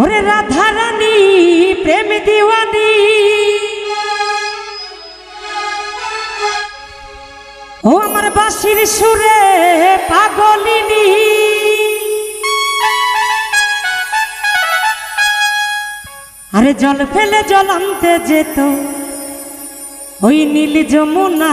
ওরে রাধা রানী প্রেম দিওয়ানি। ও আমার বাঁশির সুরে পাগলিনী। আরে জল ফেলে জল আনতে যেত, ওই নীল যমুনা।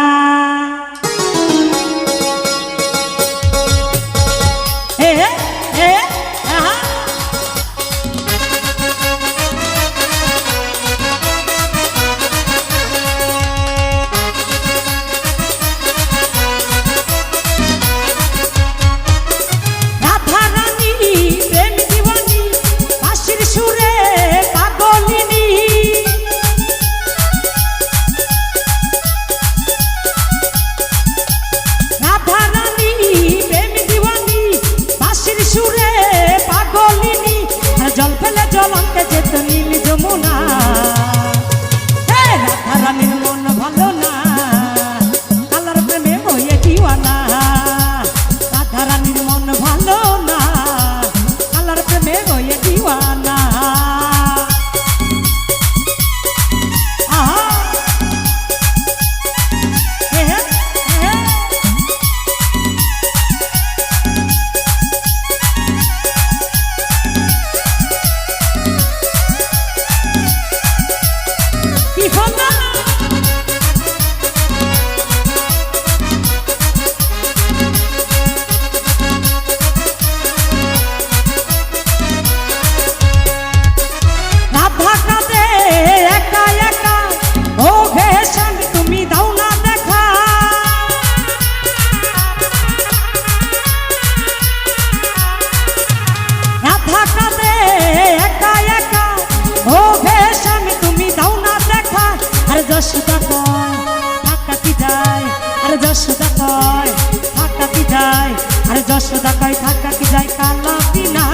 কয় থাকা কি যায়? আর যশোদা কয় থাকা কি যায়? আর যশোদা কয় থাকা কি যায়? কালা বিনা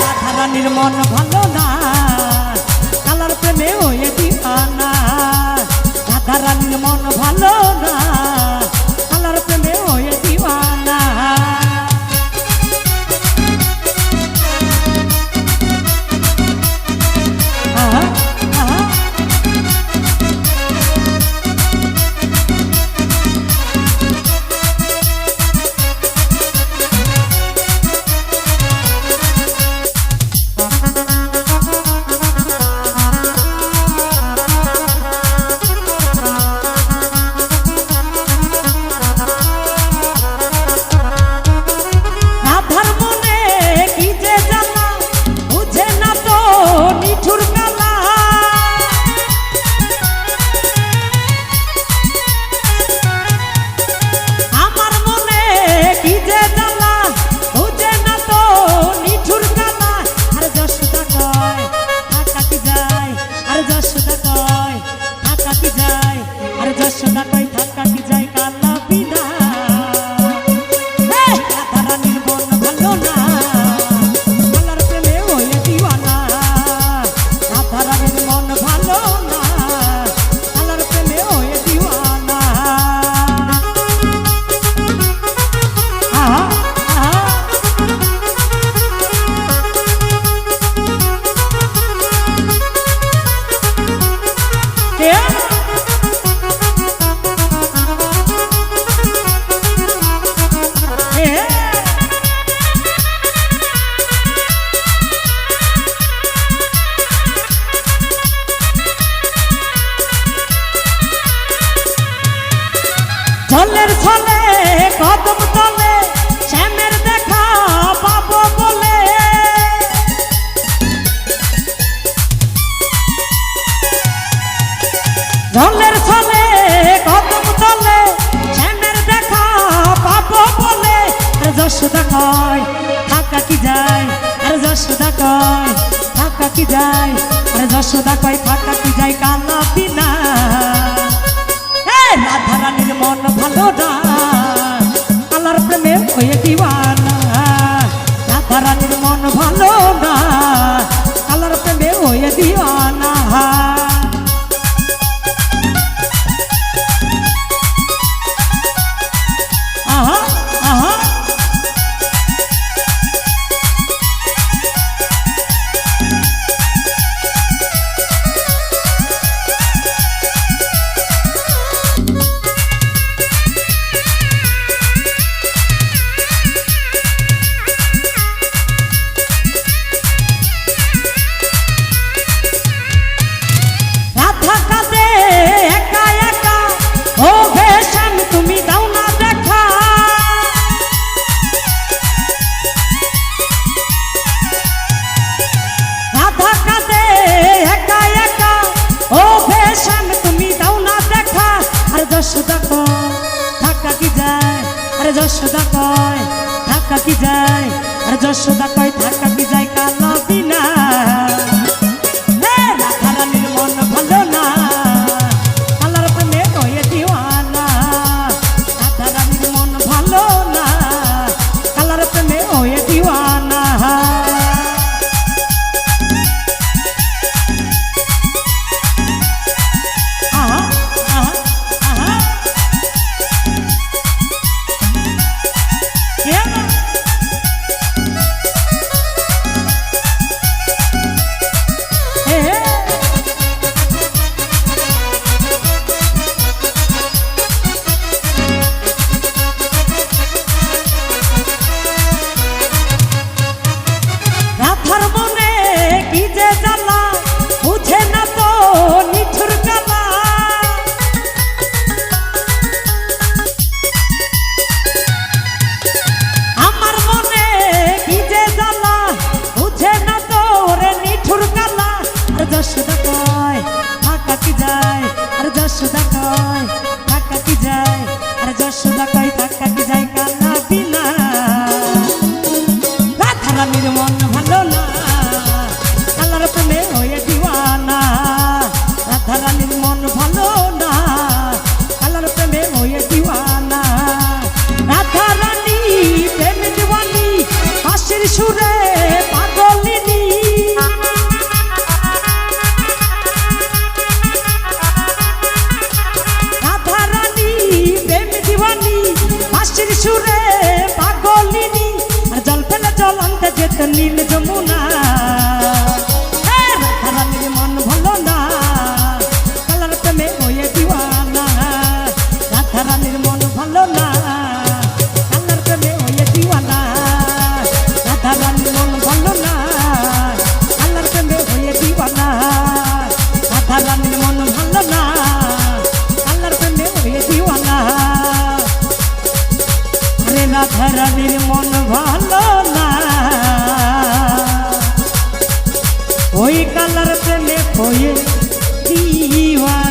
রাধা রানীর মন ভালো না। কালার প্রেমে হয়ে দিবানা। রাধা রানীর মন ভালো না। কয় থাকা কি যায়? আর যশোদা কয় থাকা কি যায়? আর যশোদা কয় থাকা কি যায়? কালা বিনা। রাধা রানীর মন ভালো না। আল্লাহর প্রেমে হয়ে দিওয়ানা যশোদা কয় ধাক্কা কি যায়? আরে যশোদা কয় ধাক্কা কি যায়? আরে যশোদা কয় ধাক্কা যশোদা কয় ঢাকা কি যায় আর যশোদা কয় ঢাকা কি যায় কালা বিনা রাধারানীর মন ভালো না। কালার প্রেমে হয়ে দিওয়ানা রাধারানীর মন ভালো না। কালার প্রেমে হয়ে দিওয়ানা রাধারানী প্রেম দিওয়ানি সুরে। সুরে পাগলিনী। আর জল ফেলে জল আনতে যেত নীল যমুনা। আরে রাধারানীর মন ভালো না। ওই কালার প্রেমে হয়ে দিওয়ানা।